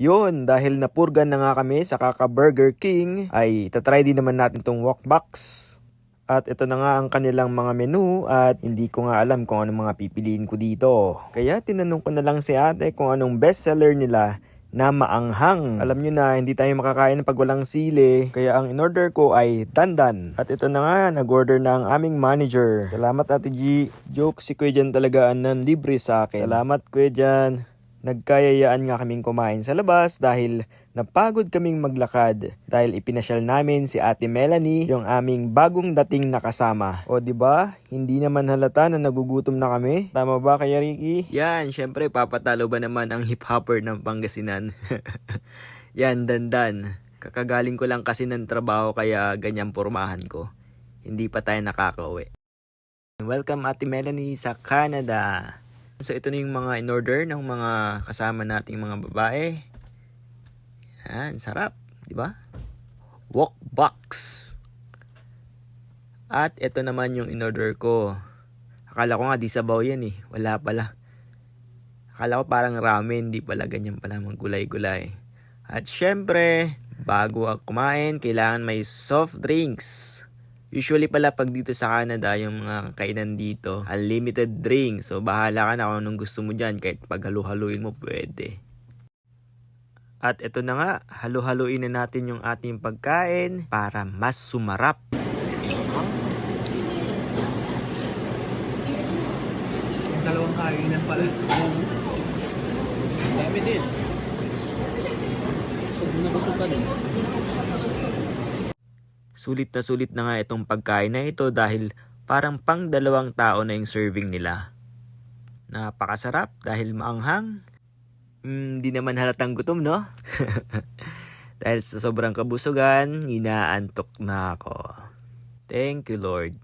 Yun, dahil napurgan na nga kami sa Kaka Burger King, ay tatry din naman natin tong walkbox. At ito na nga ang kanilang mga menu at hindi ko nga alam kung anong mga pipiliin ko dito. Kaya tinanong ko na lang si ate kung anong bestseller nila na maanghang. Alam nyo na, hindi tayo makakain pag walang sili. Kaya ang in-order ko ay dandan. At ito na nga, nag-order na ang aming manager. Salamat Ate G. Joke si Kuya Jan talaga ang libre sa akin. Salamat Kuya Jan. Nagkayayaan nga kaming kumain sa labas dahil napagod kaming maglakad dahil ipinasyal namin si Ate Melanie yung aming bagong dating nakasama. O di ba? Hindi naman halata na nagugutom na kami. Tama ba kaya Ricky? Yan, syempre papatalo ba naman ang hip hopper ng Pangasinan? Yan, dandan. Kakagaling ko lang kasi ng trabaho kaya ganyan pormahan ko. Hindi pa tayo nakakauwi. Welcome Ate Melanie sa Canada. So ito na yung mga in-order ng mga kasama nating mga babae. Yan, sarap, di ba? Walk box. At ito naman yung in-order ko. Akala ko nga di sabaw yan eh. Wala pala. Akala ko parang ramen, di pala ganyan pala maggulay-gulay. At syempre, bago ako kumain, kailangan may soft drinks. Usually pala pag dito sa Canada, yung mga kainan dito, unlimited drink. So bahala ka na kung anong gusto mo dyan. Kahit paghalu-haluin mo, pwede. At ito na nga, halu-haluin na natin yung ating pagkain para mas sumarap. Dalawang kainan pala. Dami din. Pag nabusog ka din. Sulit na sulit na nga itong pagkain na ito dahil parang pang dalawang tao na yung serving nila. Napakasarap dahil maanghang. Hindi naman halatang gutom, no? dahil sa sobrang kabusugan, inaantok na ako. Thank you, Lord.